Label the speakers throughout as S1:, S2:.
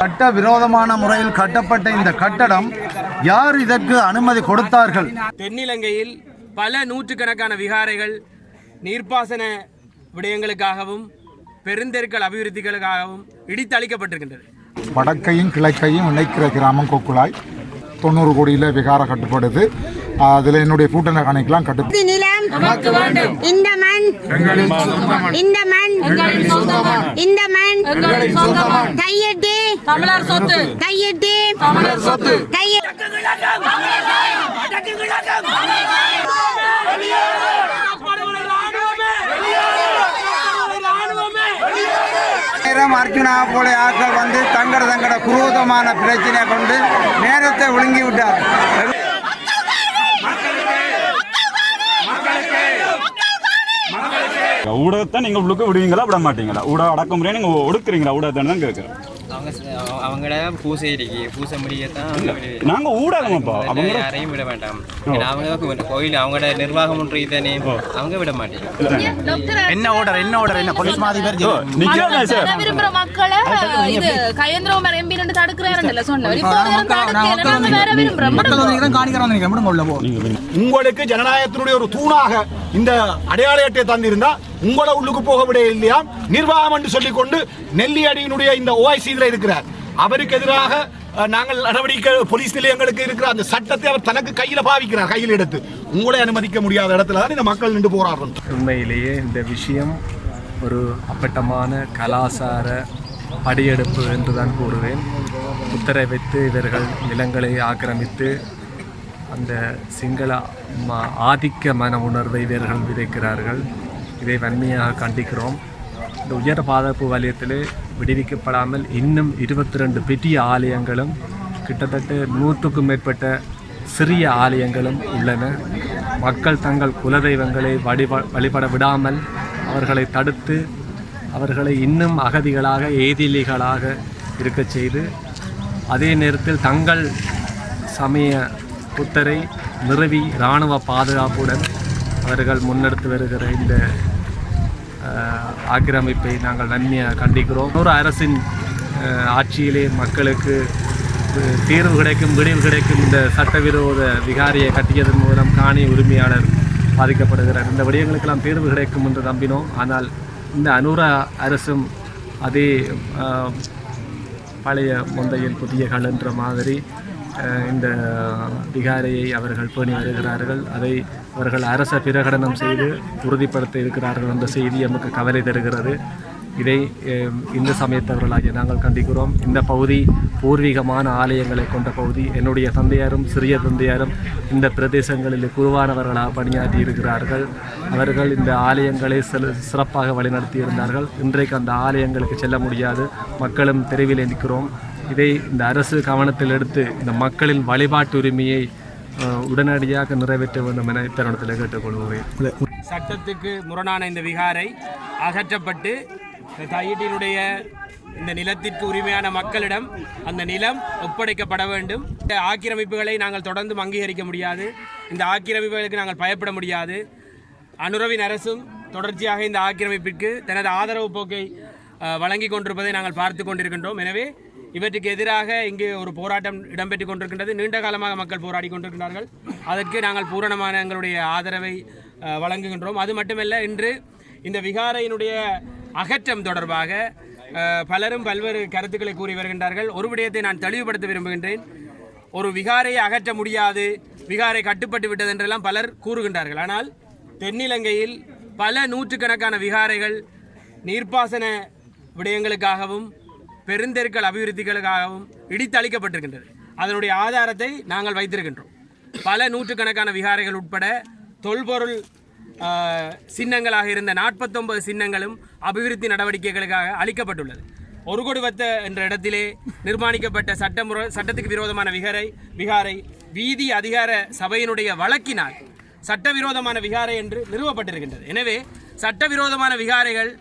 S1: சட்ட விரோதமான முறையில் கட்டப்பட்ட இந்த கட்டடம் யார் இதற்கு அனுமதி கொடுத்தார்கள்?
S2: தென்னிலங்கையில் பல நூற்றுக்கணக்கான விகாரைகள் நீர்ப்பாசன விடயங்களுக்காகவும் பெருந்தெருக்கள் அபிவிருத்திகளுக்காகவும் இடித்தளிக்கப்பட்டிருக்கின்றது.
S1: வடக்கையும் கிழக்கையும் இணைக்கிற கிராமம் கொக்குழாய். தொண்ணூறு கோடியில் விகாரம் கட்டுப்படுது. அதில் என்னுடைய கூட்டணி கணக்கெல்லாம் கட்டு
S3: இது நிலம் இந்த மண் இந்த மண் இந்த மண். கையெட்டு
S4: தமிழர் சொத்து.
S3: கையெட்டு
S4: தமிழர் சொத்து.
S3: கையெட்டு
S1: நேரம் அர்ஜுனா போல ஆட்கள் வந்து தங்கட தங்கட குரோதமான பிரச்சனையை கொண்டு நேரத்தை விழுங்கி விட்டார்
S5: ஊடகத்தை நீங்க உள்ளுக்கு விடுவீங்களா விட மாட்டீங்களா? ஊடக அடக்குமுறையை நீங்க ஒடுக்குறீங்களா? ஊடகத்தை தான் கேட்குறேன்.
S6: அவங்கள பூசை இருக்கு பூசை முடியத்தான்
S5: நாங்க ஊடகமாப்பா. அவங்க
S6: யாரையும் விட மாட்டாங்க ஏன்னா அவங்க கோயில் அவங்களோட நிர்வாகம் தானே அவங்க விட மாட்டேங்க.
S7: என்ன ஆர்டர் என்ன ஆர்டர் என்ன போலீஸ் மாதிரி பேர்
S5: நிக்காதா சார்
S4: வர விரும்புற மக்களை இது எம்பி தடுக்கிறாருன்னு இப்போ வேற
S7: மட்டும் உள்ள போ.
S8: உங்களுக்கு ஜனநாயகத்தினுடைய ஒரு தூணாக இந்த அடையாள அட்டையை தந்திருந்தா உங்களோட உள்ளுக்கு போக விட இல்லையா? நிர்வாகம் என்று சொல்லிக்கொண்டு நெல்லி அடியினுடைய இந்த ஓஐசி இருக்கிறார். அவருக்கு எதிராக நாங்கள் நடவடிக்கை போலீஸ் நிலையங்களுக்கு இருக்கிற அந்த சட்டத்தை அவர் தனக்கு கையில் பாவிக்கிறார் கையில் எடுத்து. உங்களை அனுமதிக்க முடியாத இடத்துல தான் இந்த மக்கள் நின்று போராடுறோம்.
S9: உண்மையிலேயே இந்த விஷயம் ஒரு அப்பட்டமான கலாசார படியெடுப்பு என்று தான் கூறுவேன். உத்தரவித்து இவர்கள் நிலங்களை ஆக்கிரமித்து அந்த சிங்கள ம- ஆதிக்க மன உணர்வை இவர்கள் விதைக்கிறார்கள். இதை வன்மையாக கண்டிக்கிறோம். இந்த உயர் பாதுகாப்பு வலயத்தில் விடுவிக்கப்படாமல் இன்னும் இருபத்தி ரெண்டு பெரிய ஆலயங்களும் கிட்டத்தட்ட நூற்றுக்கும் மேற்பட்ட சிறிய ஆலயங்களும் உள்ளன. மக்கள் தங்கள் குலதெய்வங்களை வழிப வழிபட விடாமல் அவர்களை தடுத்து அவர்களை இன்னும் அகதிகளாக ஏதிலிகளாக இருக்கச் செய்து அதே நேரத்தில் தங்கள் சமய புத்தரை நிறுவி இராணுவ பாதுகாப்புடன் அவர்கள் முன்னெடுத்து வருகிற இந்த ஆக்கிரமிப்பை நாங்கள் நன்மையாக கண்டிக்கிறோம். ஒரு அரசின் ஆட்சியிலே மக்களுக்கு தீர்வு கிடைக்கும் விடிவு கிடைக்கும் இந்த சட்டவிரோத விகாரியை கட்டியதன் மூலம் காணி உரிமையாளர் பாதிக்கப்படுகிறார். இந்த விடயங்களுக்கெல்லாம் தீர்வு கிடைக்கும் என்று நம்பினோம். ஆனால் இந்த அனுரா அரசும் அதே பழைய முந்தையில் புதிய கல் என்ற மாதிரி இந்த விகாரையை அவர்கள் பேணி வருகிறார்கள். அதை அவர்கள் அரச பிரகடனம் செய்து உறுதிப்படுத்த இருக்கிறார்கள் என்ற செய்தி நமக்கு கவலை தருகிறது. இதை இந்த இந்து சமயத்தவர்களாகிய நாங்கள் கண்டிக்கிறோம். இந்த பகுதி பூர்வீகமான ஆலயங்களை கொண்ட பகுதி. என்னுடைய தந்தையாரும் சிறிய தந்தையாரும் இந்த பிரதேசங்களில் குருவானவர்களாக பணியாற்றி இருக்கிறார்கள். அவர்கள் இந்த ஆலயங்களை சில சிறப்பாக வழிநடத்தி இருந்தார்கள். இன்றைக்கு அந்த ஆலயங்களுக்கு செல்ல முடியாது. மக்களும் தெருவில் நிற்கிறோம். இதை இந்த அரசு கவனத்தில் எடுத்து இந்த மக்களின் வழிபாட்டு உரிமையை உடனடியாக நிறைவேற்ற வேண்டும் என இத்தருணத்தில் கேட்டுக்கொள்கிறேன்
S2: சட்டத்துக்கு முரணான இந்த விகாரை அகற்றப்பட்டு இந்த தையீட்டினுடைய இந்த நிலத்திற்கு உரிமையான மக்களிடம் அந்த நிலம் ஒப்படைக்கப்பட வேண்டும். இந்த ஆக்கிரமிப்புகளை நாங்கள் தொடர்ந்து அங்கீகரிக்க முடியாது. இந்த ஆக்கிரமிப்புகளுக்கு நாங்கள் பயப்பட முடியாது. அனுரவின் அரசும் தொடர்ச்சியாக இந்த ஆக்கிரமிப்பிற்கு தனது ஆதரவு போக்கை வழங்கி கொண்டிருப்பதை நாங்கள் பார்த்து கொண்டிருக்கின்றோம். எனவே இவற்றுக்கு எதிராக இங்கு ஒரு போராட்டம் இடம்பெற்றுக் கொண்டிருக்கின்றது. நீண்ட காலமாக மக்கள் போராடி கொண்டிருக்கிறார்கள் அதற்கு நாங்கள் பூரணமான எங்களுடைய ஆதரவை வழங்குகின்றோம். அது மட்டுமல்ல இன்று இந்த விகாரையினுடைய அகற்றம் தொடர்பாக பலரும் பல்வேறு கருத்துக்களை கூறி வருகின்றார்கள். ஒரு விடயத்தை நான் தெளிவுபடுத்த விரும்புகின்றேன். ஒரு விகாரையை அகற்ற முடியாது விகாரை கட்டுப்பட்டு விட்டது என்றெல்லாம் பலர் கூறுகின்றார்கள். ஆனால் தென்னிலங்கையில் பல நூற்றுக்கணக்கான விகாரைகள் நீர்ப்பாசன விடயங்களுக்காகவும் பெருந்தெருக்கள் அபிவிருத்திகளுக்காகவும் இடித்தளிக்கப்பட்டிருக்கின்றது. அதனுடைய ஆதாரத்தை நாங்கள் வைத்திருக்கின்றோம். பல நூற்றுக்கணக்கான விகாரைகள் உட்பட தொல்பொருள் சின்னங்களாக இருந்த நாற்பத்தொன்பது சின்னங்களும் அபிவிருத்தி நடவடிக்கைகளுக்காக அளிக்கப்பட்டுள்ளது. ஒரு கொடுவத்த என்ற இடத்திலே நிர்மாணிக்கப்பட்ட சட்டமுறை சட்டத்துக்கு விரோதமான விகாரை விகாரை வீதி அதிகார சபையினுடைய வழக்கினால் சட்டவிரோதமான விகாரை என்று நிறுவப்பட்டிருக்கின்றது. எனவே சட்டவிரோதமான விகாரைகள்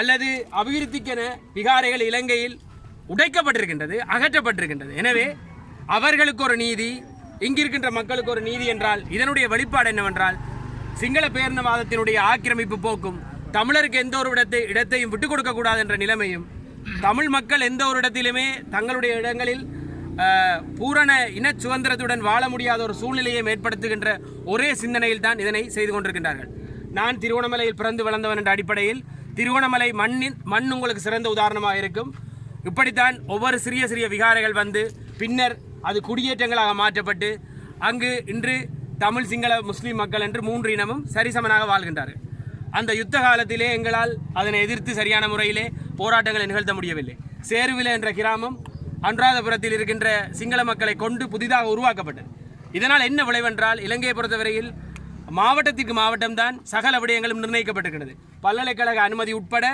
S2: அல்லது அபிவிருத்திக்கென விகாரைகள் இலங்கையில் உடைக்கப்பட்டிருக்கின்றது அகற்றப்பட்டிருக்கின்றது. எனவே அவர்களுக்கு ஒரு நீதி இங்கிருக்கின்ற மக்களுக்கு ஒரு நீதி என்றால் இதனுடைய வெளிப்பாடு என்னவென்றால் சிங்கள பேரினவாதத்தினுடைய ஆக்கிரமிப்பு போக்கும் தமிழருக்கு எந்த ஒரு இடத்தை இடத்தையும் விட்டுக் கொடுக்கக்கூடாது என்ற நிலைமையும் தமிழ் மக்கள் எந்த ஒரு இடத்திலுமே தங்களுடைய இடங்களில் பூரண இன சுதந்திரத்துடன் வாழ முடியாத ஒரு சூழ்நிலையை ஏற்படுத்துகின்ற ஒரே சிந்தனையில் தான் இதனை செய்து கொண்டிருக்கின்றார்கள். நான் திருவோணமலையில் பிறந்து வளர்ந்தவன் என்ற அடிப்படையில் திருவோணமலை மண்ணின் மண் உங்களுக்கு சிறந்த உதாரணமாக இருக்கும். இப்படித்தான் ஒவ்வொரு சிறிய சிறிய விகாரைகள் வந்து பின்னர் அது குடியேற்றங்களாக மாற்றப்பட்டு அங்கு இன்று தமிழ் சிங்கள முஸ்லீம் மக்கள் என்று மூன்று இனமும் சரிசமனாக வாழ்கின்றார்கள். அந்த யுத்த காலத்திலே எங்களால் அதனை எதிர்த்து சரியான முறையிலே போராட்டங்களை நிகழ்த்த முடியவில்லை. சேருவில என்ற கிராமம் அனுராதபுரத்தில் இருக்கின்ற சிங்கள மக்களை கொண்டு புதிதாக உருவாக்கப்பட்டது. இதனால் என்ன விளைவென்றால் இலங்கையை பொறுத்தவரையில் மாவட்டத்திற்கு மாவட்டம்தான் சகல விடயங்களும் நிர்ணயிக்கப்பட்டிருக்கிறது பல்கலைக்கழக அனுமதி உட்பட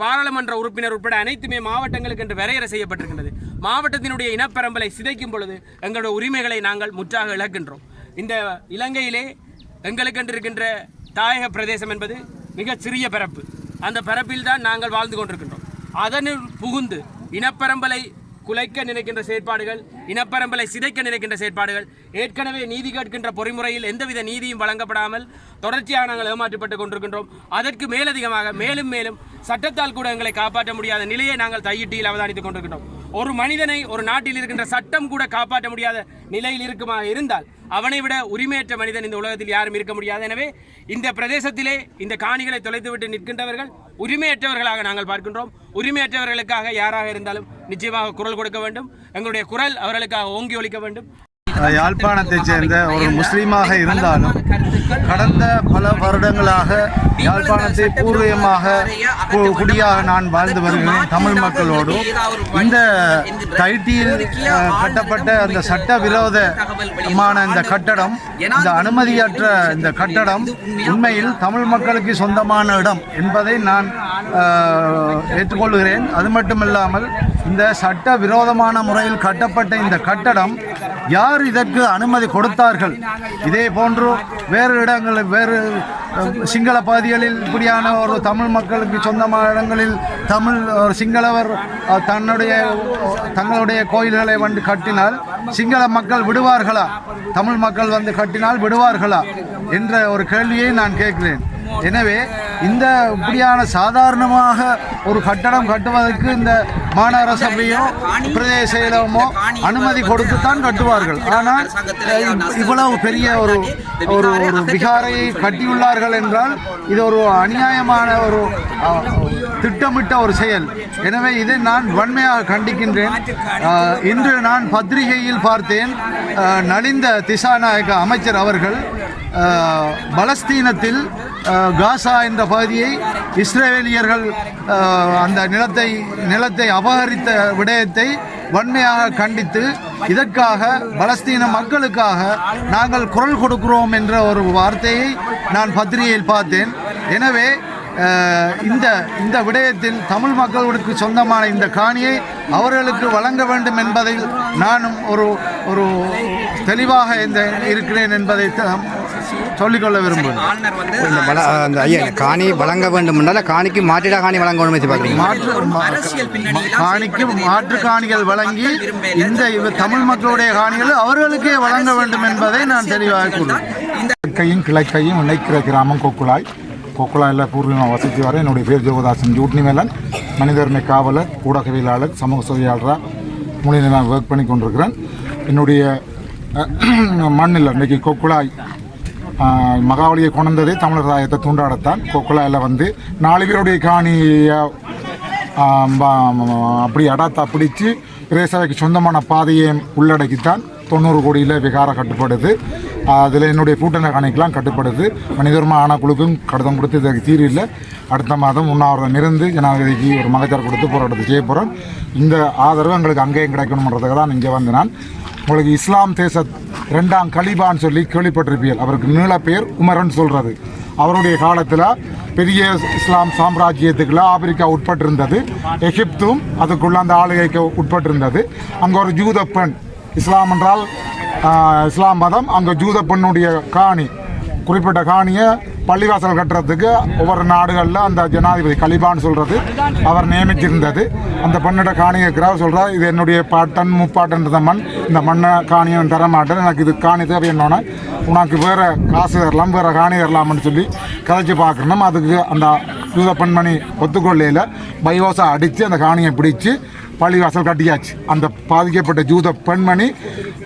S2: பாராளுமன்ற உறுப்பினர் உட்பட அனைத்துமே மாவட்டங்களுக்கு என்று வரையறை செய்யப்பட்டிருக்கின்றது. மாவட்டத்தினுடைய இனப்பரம்பலை சிதைக்கும் பொழுது எங்களுடைய உரிமைகளை நாங்கள் முற்றாக இழக்கின்றோம். இந்த இலங்கையிலே எங்களுக்கென்று இருக்கின்ற தாயக பிரதேசம் என்பது மிக சிறிய பரப்பு. அந்த பரப்பில் தான் நாங்கள் வாழ்ந்து கொண்டிருக்கின்றோம். அதனுள் புகுந்து இனப்பரம்பலை குலைக்க நினைக்கின்ற செயற்பாடுகள் இனப்பரம்பலை சிதைக்க நினைக்கின்ற செயற்பாடுகள் ஏற்கனவே நீதி கேட்கின்ற பொறிமுறையில் எந்தவித நீதியும் வழங்கப்படாமல் தொடர்ச்சியாக நாங்கள் ஏமாற்றப்பட்டு கொண்டிருக்கின்றோம். அதற்கு மேலதிகமாக மேலும் மேலும் சட்டத்தால் கூட எங்களை காப்பாற்ற முடியாத நிலையை நாங்கள் தையிட்டியில் அவதானித்துக் கொண்டிருக்கின்றோம். ஒரு மனிதனை ஒரு நாட்டில் இருக்கின்ற சட்டம் கூட காப்பாற்ற முடியாத நிலையில் இருக்குமா இருந்தால் அவனை விட உரிமையற்ற மனிதன் இந்த உலகத்தில் யாரும் இருக்க முடியாது. எனவே இந்த பிரதேசத்திலே இந்த காணிகளை தொலைத்துவிட்டு நிற்கின்றவர்கள் உரிமையற்றவர்களாக நாங்கள் பார்க்கின்றோம். உரிமையற்றவர்களுக்காக யாராக இருந்தாலும் நிச்சயமாக குரல் கொடுக்க வேண்டும். எங்களுடைய குரல் அவர்களுக்காக ஓங்கி ஒழிக்க வேண்டும்.
S10: யாழ்ப்பாணத்தைச் சேர்ந்த ஒரு முஸ்லீமாக இருந்தாலும் கடந்த பல வருடங்களாக யாழ்ப்பாணத்தை பூர்வீகமாக கு- குடியாக நான் வாழ்ந்து வருகிறேன் தமிழ் மக்களோடு. இந்த தைட்டியில் கட்டப்பட்ட அந்த சட்ட விரோதமான இந்த கட்டடம் இந்த அனுமதியற்ற இந்த கட்டடம் உண்மையில் தமிழ் மக்களுக்கு சொந்தமான இடம் என்பதை நான் ஏற்றுக்கொள்கிறேன். அது மட்டுமில்லாமல் இந்த சட்ட விரோதமான முறையில் கட்டப்பட்ட இந்த கட்டடம் யார் இதற்கு அனுமதி கொடுத்தார்கள்? இதே போன்று வேறு இடங்களில் வேறு சிங்கள பகுதிகளில் இப்படியான ஒரு தமிழ் மக்களுக்கு சொந்தமான இடங்களில் தமிழ் சிங்களவர் தன்னுடைய தங்களுடைய கோயில்களை வந்து கட்டினால் சிங்கள மக்கள் விடுவார்களா? தமிழ் மக்கள் வந்து கட்டினால் விடுவார்களா? என்ற ஒரு கேள்வியை நான் கேட்கிறேன். எனவே இந்த இப்படியான சாதாரணமாக ஒரு கட்டடம் கட்டுவதற்கு இந்த மாநகர சபையோ பிரதேச செயலகமோ அனுமதி கொடுத்துத்தான் கட்டுவார்கள். ஆனால் இவ்வளவு பெரிய ஒரு ஒரு ஒரு விகாரையை கட்டியுள்ளார்கள் என்றால் இது ஒரு அநியாயமான ஒரு திட்டமிட்ட ஒரு செயல். எனவே இதை நான் வன்மையாக கண்டிக்கின்றேன். இன்று நான் பத்திரிகையில் பார்த்தேன் நலிந்த திசாநாயக அமைச்சர் அவர்கள் பலஸ்தீனத்தில் காசா என்ற பகுதியை இஸ்ரேலியர்கள் அந்த நிலத்தை நிலத்தை அபகரித்த விடயத்தை வன்மையாக கண்டித்து இதற்காக பலஸ்தீன மக்களுக்காக நாங்கள் குரல் கொடுக்கிறோம் என்ற ஒரு வார்த்தையை நான் பத்திரிகையில் பார்த்தேன். எனவே இந்த இந்த விடயத்தில் தமிழ் மக்களுக்கு சொந்தமான இந்த காணியை அவர்களுக்கு வழங்க வேண்டும் என்பதில் நானும் ஒரு ஒரு தெளிவாக இந்த இருக்கிறேன் என்பதை சொல்லிக்கொள்ள விரும்புகிறேன்.
S11: இந்த வள அந்த ஐயா காணி வழங்க வேண்டும் என்றால் காணிக்கு மாற்றிட காணி வழங்க வேண்டும் பார்க்குறீங்க
S1: மாற்று காணிக்கு மாற்று காணிகள் வழங்கி இந்த தமிழ் மக்களுடைய காணிகள் அவர்களுக்கே வழங்க வேண்டும் என்பதை நான் தெளிவாக கிழக்கையும் கிழக்கையும் இணைக்கிற கிராமம் கொக்குளாய் கொக்குளாயில் பூர்வீகமாக வசித்து வர என்னுடைய பேர் ஜோகதாசன் ஜூட்னி மேலன் மனித உரிமை காவலர் ஊடகவியலாளர் சமூக சேவையாளராக மூலையில் நான் ஒர்க் பண்ணி கொண்டிருக்கிறேன் என்னுடைய மண்ணில் இன்றைக்கி கொக்குளாய் ஆஹ், மகாவலியை கொண்டதே தமிழர் தாயத்தை தூண்டாடத்தான் கொக்குளாயில் வந்து நாலு பேருடைய காணியை அப்படி அடாத்தா பிடிச்சு பிரேசவைக்கு சொந்தமான பாதையை உள்ளடக்கித்தான் தொண்ணூறு கோடியில் விகார கட்டுப்படுது. அதில் என்னுடைய கூட்டணி காணிக்கெலாம் கட்டுப்படுது. மனிதர்மா ஆணக்குழுக்கும் கடிதம் கொடுத்து இதற்கு தீர்வு இல்லை. அடுத்த மாதம் உண்ணாவிரதம் இருந்து ஜனாதிபதிக்கு ஒரு மகச்சார் கொடுத்து போராட்டத்தை செய்ய போகிறோம் இந்த ஆதரவு எங்களுக்கு அங்கேயும் கிடைக்கணுன்றதுக்கு தான் இங்கே வந்து நான். உங்களுக்கு இஸ்லாம் தேச ரெண்டாம் கலிபான்னு சொல்லி கேள்விப்பட்டிருப்பீர்கள். அவருக்கு நீள பெயர் உமரன் சொல்கிறது அவருடைய காலத்தில் பெரிய இஸ்லாம் சாம்ராஜ்யத்துக்குள்ள ஆப்பிரிக்கா உட்பட்டிருந்தது. எகிப்தும் அதுக்குள்ள அந்த ஆளுகைக்கு உட்பட்டிருந்தது. அங்கே ஒரு ஜூத பெண். இஸ்லாம் என்றால் இஸ்லாம் மதம் அங்கே ஜூத பெண்ணுடைய காணி. குறிப்பிட்ட காணியை பள்ளிவாசல் கட்டுறதுக்கு ஒவ்வொரு நாடுகளில் அந்த ஜனாதிபதி கலிபான்னு சொல்கிறது அவர் நியமிச்சிருந்தது அந்த பெண்ணிட காணியை இருக்கிறவர் சொல்கிறார் இது என்னுடைய பாட்டன் முப்பாட்டன்ற மண். இந்த மண்ணை காணியை தர மாட்டேன் எனக்கு இது காணி தேவை உனக்கு வேறு காசு தரலாம் வேறு காணி தரலாம்னு சொல்லி கதைச்சு பார்க்கணும். அதுக்கு அந்த யூத பெண்மணி ஒத்துக்கொள்ளையில் பைவோசா அடித்து அந்த காணியை பிடிச்சி பள்ளிவாசல் கட்டியாச்சு. அந்த பாதிக்கப்பட்ட ஜூத பெண்மணி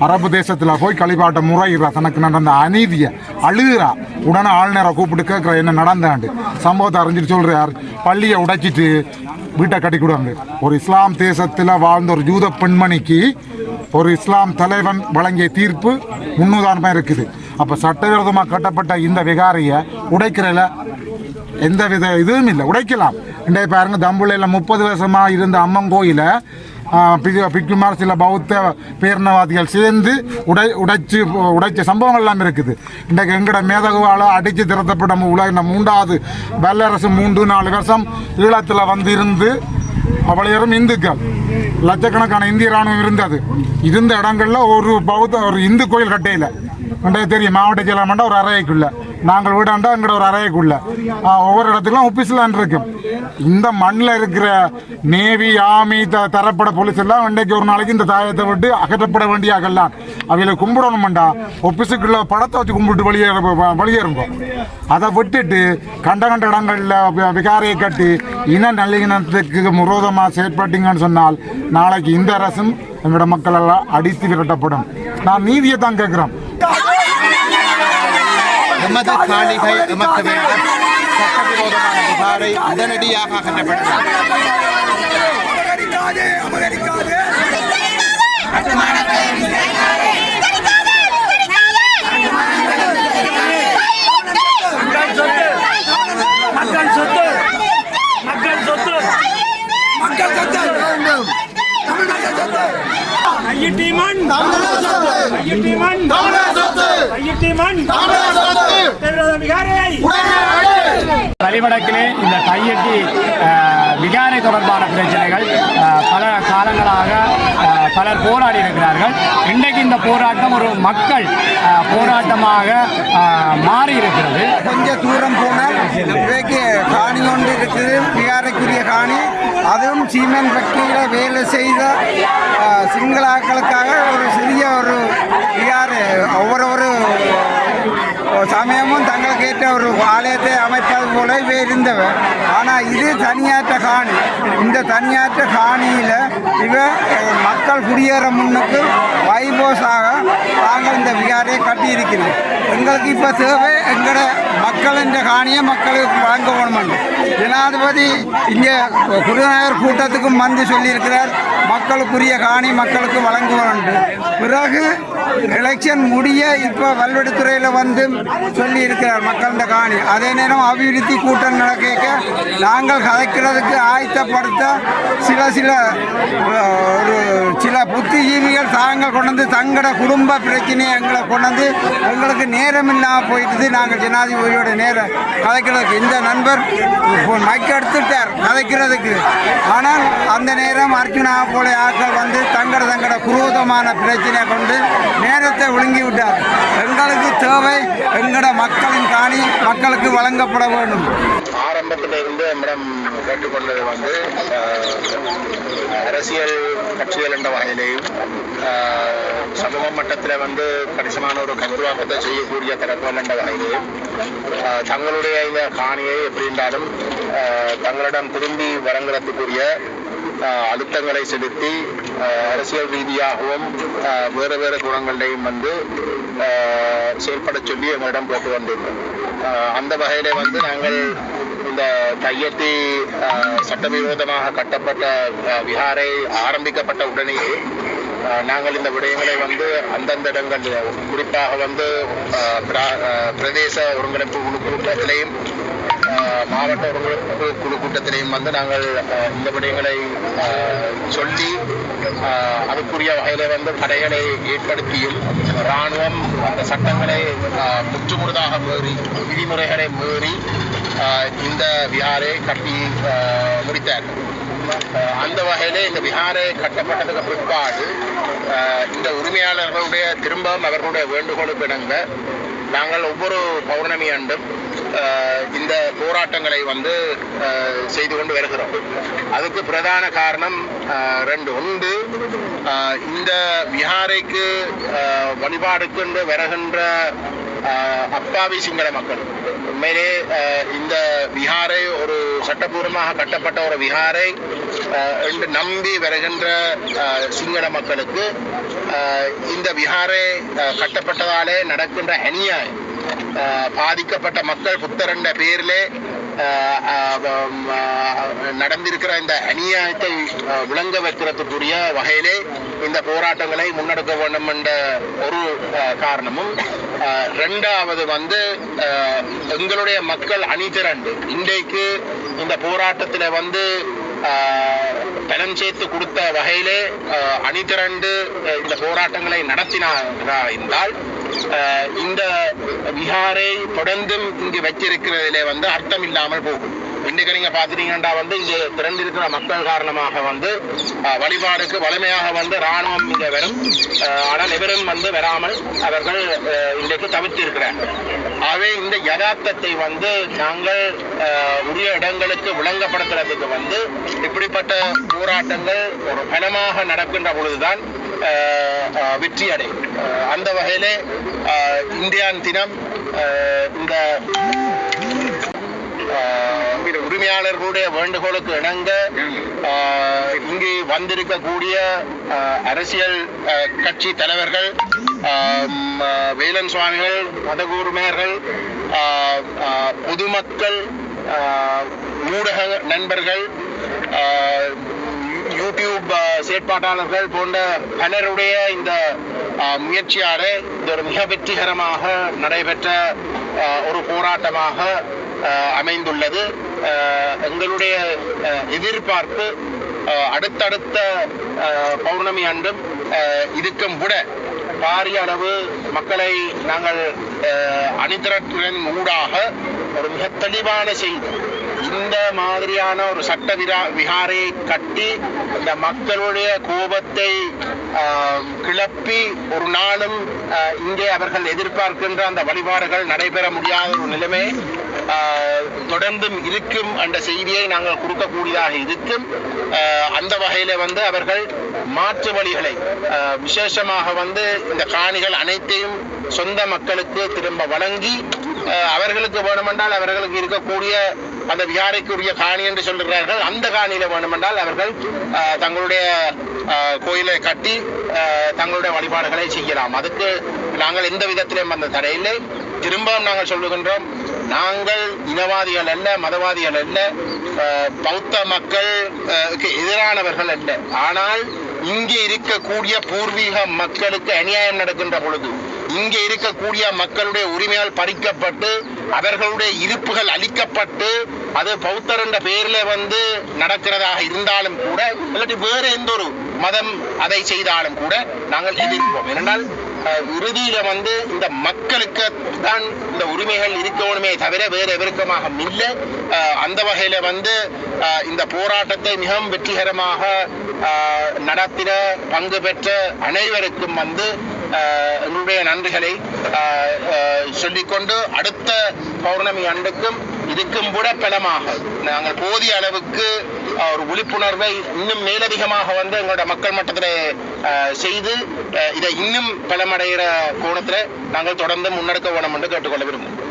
S1: அரபு தேசத்தில் போய் களிப்பாட்ட முறையிறா தனக்கு நடந்த அநீதியை அழுகிறா. உடனே ஆளுநரை கூப்பிட்டு கேட்குற என்ன நடந்தாண்டு? சம்பவத்தை அறிஞ்சிட்டு சொல்கிறார் பள்ளியை உடைச்சிட்டு வீட்டை கட்டி கொடுவாங்க ஒரு இஸ்லாம் தேசத்தில் வாழ்ந்த ஒரு ஜூத பெண்மணிக்கு ஒரு இஸ்லாம் தலைவன் வழங்கிய தீர்ப்பு முன்னுதாரணமாக இருக்குது. அப்போ சட்டவிரோதமாக கட்டப்பட்ட இந்த விகாரியை உடைக்கிறல எந்த வித இதுவும் இல்லை. உடைக்கலாம். இன்றைய பாருங்கள் தம்புள்ளையில் முப்பது வருஷமாக இருந்த அம்மன் கோயிலை பிக்குமார் சில பௌத்த பேரினவாதிகள் சேர்ந்து உடை உடைச்சு உடைச்ச சம்பவங்கள் எல்லாம் இருக்குது. இன்றைக்கு எங்கட மேதகுவால் அடித்து திறத்தப்பட்ட உலக மூன்றாவது வல்லரசு மூன்று நாலு வருஷம் ஈழத்தில் வந்து இருந்து அவளையரும் இந்துக்கள். லட்சக்கணக்கான இந்திய ராணுவம் இருந்தது. இருந்த இடங்கள்ல ஒரு பௌத்த ஒரு இந்து கோயில் கட்டையில். அண்டே தெரியும். மாவட்ட செயலாமண்டா ஒரு அறைக்குள்ள. நாங்கள் வீடாண்டா எங்கட ஒரு அறைக்குள்ள. ஒவ்வொரு இடத்துக்கும் ஆஃபீஸ்லாம் இருக்கும் இந்த மண்ணில் இருக்கிற நேவி ஆமி த தரப்பட போலீஸ் எல்லாம் இன்றைக்கு ஒரு நாளைக்கு இந்த தாயத்தை விட்டு அகற்றப்பட வேண்டிய அகல்லாம் அவையில கும்பிடணும்டா ஆஃபீஸுக்குள்ள படத்தை வச்சு கும்பிட்டு வெளியே வெளியேறுங்க. அதை விட்டுட்டு கண்ட கண்ட இடங்களில் விகாரையை கட்டி இன நல்லிணத்துக்கு முரோதமாக செயற்பட்டீங்கன்னு சொன்னால் நாளைக்கு இந்த அரசும் எங்களோட மக்களெல்லாம் அடித்து விரட்டப்படும். நான் நீதியை தான் கேட்குறேன்.
S10: எமது காணிகள் எமக்கு வேண்டும் சட்டவிரோதமான புகாரை உடனடியாக அகற்றப்பட்டது
S8: மக்கள் சொத்து மக்கள் சொத்து மக்கள் சொத்து தமிழ்நாட்டு சொத்து ஐயிட்டி மண் ஐயிட்டி மண் ஐயிட்டி மண் விகாரை
S2: வழிவடக்கிலே இந்த கையெட்டி அஹ், விகாரை தொடர்பான பிரச்சனைகள் பல காலங்களாக பலர் போராடி இருக்கிறார்கள். இன்றைக்கு இந்த போராட்டம் ஒரு மக்கள் போராட்டமாக மாறி இருக்கிறது.
S11: கொஞ்சம் தூரம் போனால் இன்றைக்கு காணி ஒன்று இருக்குது விகாரைக்குரிய காணி. அதுவும் சீமெண்ட் ஃபேக்டரியில் வேலை செய்த சிங்களாக்களுக்காக ஒரு சிறிய ஒரு விகாரை ஒவ்வொரு ஒரு சமயமும் தங்களுக்கு ஏற்ற ஒரு ஆலயத்தை அமைப்பார் போல இருந்தவர். ஆனால் இது தனியாற்ற காணி. இந்த தனியாற்ற காணியில் இவ மக்கள் குடியேற முன்னுக்கு வைபோஸாக நாங்கள் இந்த விகாரையை கட்டியிருக்கிறோம் எங்களுக்கு இப்போ தேவை எங்களோட மக்கள் இந்த காணியை மக்களுக்கு வழங்க வேணுமென்று ஜனாதிபதி இங்கே குருநாயர் கூட்டத்துக்கும் வந்து சொல்லியிருக்கிறார். மக்களுக்குரிய காணி மக்களுக்கு வழங்க பிறகு எலெக்ஷன் முடிய இப்போ வல்வெடுத்துறையில் வந்து சொல்லி இருக்கிறார் மக்கள் இந்த காணி. அதே நேரம் அபிவிருத்தி கூட்டம் நடக்க நாங்கள் கதைக்கிறதுக்கு ஆயத்தப்படுத்த சில சில ஒரு சில புத்திஜீவிகள் தாங்கள் கொண்டு வந்து தங்களோட குடும்ப பிரச்சனையை எங்களை கொண்டு வந்து எங்களுக்கு நேரம் இல்லாமல் போயிட்டுது. நாங்கள் ஜனாதிபதியோட நேரம் கதைக்கிறதுக்கு இந்த நண்பர் மைக் எடுத்துட்டார் கதைக்கிறதுக்கு ஆனால் அந்த நேரம் அர்ஜுனா கொலை ஆட்கள் வந்து தங்கட தங்கட குரூதமான பிரச்சனை கொண்டு நேரத்தை ஒழுங்கி விட்டார் எங்களுக்கு தேவை எங்கட மக்களின் காணி மக்களுக்கு வழங்கப்பட வேண்டும்.
S12: ஆரம்பத்திலிருந்து நம்மிடம் கேட்டுக்கொண்டது வந்து அரசியல் கட்சிகள் என்ற வகையிலேயும் சமூக மட்டத்தில் வந்து கணிசமான ஒரு கருவாக்கத்தை செய்யக்கூடிய தரப்புகள் என்ற வகையிலேயும் தங்களுடைய இந்த காணியை எப்படி இருந்தாலும் தங்களிடம் திரும்பி வழங்குறதுக்குரிய அழுத்தங்களை செலுத்தி அரசியல் ரீதியாகவும் வேறு வேறு குணங்களையும் வந்து செயல்பட சொல்லி எங்களிடம் போட்டு வந்திருக்கோம் அந்த வகையில வந்து நாங்கள் இந்த கையெட்டி அஹ், சட்டவிரோதமாக கட்டப்பட்ட விஹாரை ஆரம்பிக்கப்பட்ட உடனேயே நாங்கள் இந்த விடயங்களை வந்து அந்தந்த இடங்கள் குறிப்பாக வந்து அஹ், பிரா- அஹ், பிரதேச ஒருங்கிணைப்பு குழு கூட்டத்திலையும் மாவட்ட உறவு குழு கூட்டத்திலையும் வந்து நாங்கள் அஹ், இந்த விடயங்களை சொல்லி அஹ், அதுக்குரிய வகையில வந்து கடைகளை ஏற்படுத்தியும் இராணுவம் அந்த சட்டங்களை முற்றுமுழுதாக மீறி விதிமுறைகளை மீறி அஹ், இந்த விஹாரை கட்டி அஹ், முடித்தார். அஹ், அந்த வகையிலே இந்த விஹாரை கட்டப்பட்டதுக்கு பிற்பாடு அஹ், இந்த உரிமையாளர்களுடைய திரும்பவும் அவர்களுடைய வேண்டுகோளுக்கு இணங்க நாங்கள் ஒவ்வொரு பௌர்ணமி ஆண்டும் அஹ், இந்த போராட்டங்களை வந்து செய்து கொண்டு வருகிறோம். அதுக்கு பிரதான காரணம் அஹ், ரெண்டு. ஒன்று இந்த விஹாரைக்கு அஹ், வழிபாடுக்கென்று வருகின்ற அப்பாவி சிங்கள மக்கள் உண்மையிலே ஆஹ், இந்த விஹாரை ஒரு சட்டபூர்வமாக கட்டப்பட்ட ஒரு விஹாரை என்று நம்பி வருகின்ற சிங்கள மக்களுக்கு ஆஹ், இந்த விஹாரை ஆஹ், கட்டப்பட்டதாலே நடக்கின்ற அநியாயம் ஆஹ், பாதிக்கப்பட்ட மக்கள் புத்தரண்ட பேரிலே ஆஹ், நடந்திருக்கிற இந்த அநியாயத்தை விளங்க வைக்கிறதுக்குரிய வகையிலே இந்த போராட்டங்களை முன்னெடுக்க வேண்டும் என்ற ஒரு காரணமும் ரெண்டாவது வந்து எங்களுடைய மக்கள் அணிதிரண்டு. இன்றைக்கு இந்த போராட்டத்தில் வந்து பணம் சேர்த்து கொடுத்த வகையிலே ஆஹ், அணி திரண்டு இந்த போராட்டங்களை நடத்தினாரா என்றால் இந்த விஹாரை தொடர்ந்தும் இங்கு வச்சிருக்கிறதிலே வந்து அர்த்தம் இல்லாமல் போகும். இன்றைக்கு நீங்க பாத்துட்டீங்கன்னா வந்து இங்க திரண்டிருக்கிற மக்கள் காரணமாக வந்து வழிபாடுக்கு வலிமையாக வந்து ராணுவம் இங்க வரும். ஆஹ், ஆனால் எவரும் வந்து வராமல் அவர்கள் இன்றைக்கு தவிர்த்து இருக்கிறார்கள் ஆகவே இந்த யதார்த்தத்தை வந்து நாங்கள் ஆஹ், உரிய இடங்களுக்கு விளங்கப்படுத்துறதுக்கு வந்து இப்படிப்பட்ட போராட்டங்கள் ஒரு பலமாக நடக்கின்ற பொழுதுதான் ஆஹ், வெற்றி அடையும் அந்த வகையிலே ஆஹ், இந்தியான் தினம் ஆஹ், இந்த உரிமையாளர்களுடைய வேண்டுகோளுக்கு இணங்க இங்கு வந்திருக்கக்கூடிய அரசியல் கட்சி தலைவர்கள் வேலன் சுவாமிகள் மதகூர்மையர்கள் பொதுமக்கள் ஊடக நண்பர்கள் யூடியூப் செயற்பாட்டாளர்கள் போன்ற பலருடைய இந்த ஆஹ், இது ஒரு மிக வெற்றிகரமாக நடைபெற்ற ஒரு போராட்டமாக அமைந்துள்ளது. எங்களுடைய எதிர்பார்ப்பு அடுத்தடுத்த பௌர்ணமி அன்றும் இதுக்கும் விட பாரிய அளவு மக்களை நாங்கள் அணிதிரட்டுடன் ஊடாக ஒரு மிக தெளிவான செய்தி. இந்த மாதிரியான ஒரு சட்ட விரா விகாரையை கட்டி இந்த மக்களுடைய கோபத்தை ஆஹ், கிளப்பி ஒரு நாளும் இங்கே அவர்கள் எதிர்பார்க்கின்ற அந்த வழிபாடுகள் நடைபெற முடியாத ஒரு நிலைமை தொடர்ந்தும் இருக்கும் என்ற செய்தியை நாங்கள் கொடுக்கக்கூடியதாக இருக்கும். அந்த வகையில வந்து அவர்கள் மாற்று வழிகளை விசேஷமாக வந்து இந்த காணிகள் அனைத்தையும் சொந்த மக்களுக்கு திரும்ப வழங்கி அவர்களுக்கு வேணுமென்றால் அவர்களுக்கு இருக்கக்கூடிய அந்த விகாரைக்குரிய காணி என்று சொல்கிறார்கள் அந்த காணியில வேணுமென்றால் அவர்கள் தங்களுடைய கோயிலை கட்டி தங்களுடைய வழிபாடுகளை செய்யலாம். அதுக்கு நாங்கள் எந்த விதத்திலும் அந்த தடையில்லை. திரும்பவும் நாங்கள் சொல்லுகின்றோம் நாங்கள் இனவாதிகள் அல்ல மதவாதிகள் அல்ல பௌத்த மக்களுக்கு எதிரானவர்கள் அல்ல. ஆனால் இங்கே இருக்கக்கூடிய பூர்வீக மக்களுக்கு அநியாயம் நடக்கின்ற பொழுது இங்கே இருக்கக்கூடிய மக்களுடைய உரிமையால் பறிக்கப்பட்டு அவர்களுடைய இருப்புகள் அளிக்கப்பட்டு அது பௌத்தர் என்ற பெயரில் வந்து நடக்கிறதாக இருந்தாலும் கூட இல்லாட்டி வேறு எந்த ஒரு மதம் அதை செய்தாலும் கூட நாங்கள் எதிர்ப்போம். ஏனென்றால் இறுதியில வந்து இந்த மக்களுக்கு தான் இந்த உரிமைகள் இருக்கணுமே தவிர வேறு விருக்கமாக இல்லை. அந்த வகையில வந்து இந்த போராட்டத்தை மிகவும் வெற்றிகரமாக நடத்தின பங்கு பெற்ற அனைவருக்கும் வந்து அஹ், நன்றிகளை அஹ், அஹ், சொல்லிக்கொண்டு அடுத்த பௌர்ணமி அன்றுக்கும் இதுக்கும் கூட பலமாக. நாங்கள் போதிய அளவுக்கு ஒரு விழிப்புணர்வை இன்னும் மேலதிகமாக வந்து எங்களோட மக்கள் மட்டத்தில் செய்து இதை இன்னும் பலமடைகிற கோணத்தில் நாங்கள் தொடர்ந்து முன்னெடுக்க வேணும் என்று கேட்டுக்கொள்ள விரும்புகிறோம்.